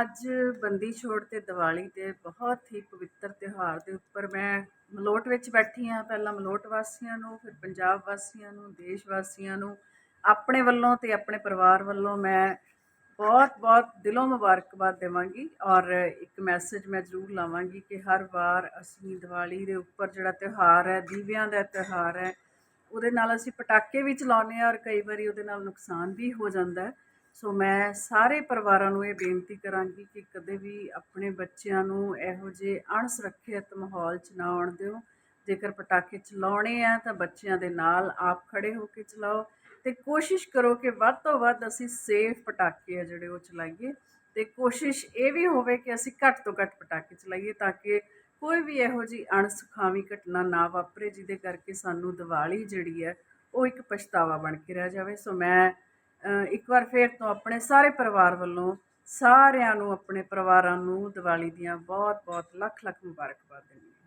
ਅੱਜ ਬੰਦੀ ਛੋੜ ਤੇ ਦੀਵਾਲੀ ਦੇ ਬਹੁਤ ਹੀ ਪਵਿੱਤਰ ਤਿਉਹਾਰ ਦੇ ਉੱਪਰ ਮੈਂ ਮਲੋਟ ਵਿੱਚ ਬੈਠੀ ਹਾਂ। ਪਹਿਲਾਂ ਮਲੋਟ ਵਾਸੀਆਂ ਨੂੰ, ਫਿਰ ਪੰਜਾਬ ਵਾਸੀਆਂ ਨੂੰ, ਦੇਸ਼ ਵਾਸੀਆਂ ਨੂੰ, ਆਪਣੇ ਵੱਲੋਂ ਤੇ ਆਪਣੇ ਪਰਿਵਾਰ ਵੱਲੋਂ ਮੈਂ ਬਹੁਤ ਬਹੁਤ ਦਿਲੋਂ ਮੁਬਾਰਕਬਾਦ ਦੇਵਾਂਗੀ ਔਰ ਇੱਕ ਮੈਸੇਜ ਮੈਂ ਜ਼ਰੂਰ ਲਾਵਾਂਗੀ ਕਿ ਹਰ ਵਾਰ ਅਸੀਂ ਦੀਵਾਲੀ ਦੇ ਉੱਪਰ ਜਿਹੜਾ ਤਿਉਹਾਰ ਹੈ, ਦੀਵਿਆਂ ਦਾ ਤਿਉਹਾਰ ਹੈ, ਉਹਦੇ ਨਾਲ ਅਸੀਂ ਪਟਾਕੇ ਵੀ ਚਲਾਉਂਦੇ ਹਾਂ ਔਰ ਕਈ ਵਾਰੀ ਉਹਦੇ ਨਾਲ ਨੁਕਸਾਨ ਵੀ ਹੋ ਜਾਂਦਾ ਹੈ। ਸੋ ਮੈਂ ਸਾਰੇ ਪਰਿਵਾਰਾਂ ਨੂੰ ਇਹ ਬੇਨਤੀ ਕਰਾਂਗੀ ਕਿ ਕਦੇ ਵੀ ਆਪਣੇ ਬੱਚਿਆਂ ਨੂੰ ਇਹੋ ਜਿਹੇ ਅਣਸੁਰੱਖਿਅਤ ਮਾਹੌਲ 'ਚ ਨਾ ਆਉਣ ਦਿਓ। ਜੇਕਰ ਪਟਾਕੇ ਚਲਾਉਣੇ ਆ, ਤਾਂ ਬੱਚਿਆਂ ਦੇ ਨਾਲ ਆਪ ਖੜੇ ਹੋ ਕੇ ਚਲਾਓ ਤੇ ਕੋਸ਼ਿਸ਼ ਕਰੋ ਕਿ ਵੱਧ ਤੋਂ ਵੱਧ ਅਸੀਂ ਸੇਫ ਪਟਾਕੇ ਆ ਜਿਹੜੇ ਉਹ ਚਲਾਈਏ ਤੇ ਕੋਸ਼ਿਸ਼ ਇਹ ਵੀ ਹੋਵੇ ਕਿ ਅਸੀਂ ਘੱਟ ਤੋਂ ਘੱਟ ਪਟਾਕੇ ਚਲਾਈਏ ਤਾਂ ਕਿ ਕੋਈ ਵੀ ਇਹੋ ਜਿਹੀ ਅਣਸੁਖਾਵੀ ਘਟਨਾ ਨਾ ਵਾਪਰੇ, ਜਿਹਦੇ ਕਰਕੇ ਸਾਨੂੰ ਦੀਵਾਲੀ ਜਿਹੜੀ ਹੈ ਉਹ ਇੱਕ ਪਛਤਾਵਾ ਬਣ ਕੇ ਰਹਿ ਜਾਵੇ। ਸੋ ਮੈਂ ਇੱਕ ਵਾਰ ਫੇਰ ਤੋਂ ਆਪਣੇ ਸਾਰੇ ਪਰਿਵਾਰ ਵੱਲੋਂ ਸਾਰਿਆਂ ਨੂੰ, ਆਪਣੇ ਪਰਿਵਾਰਾਂ ਨੂੰ ਦੀਵਾਲੀ ਦੀਆਂ ਬਹੁਤ ਬਹੁਤ ਲੱਖ ਲੱਖ ਮੁਬਾਰਕਬਾਦ ਦਿੰਦੀ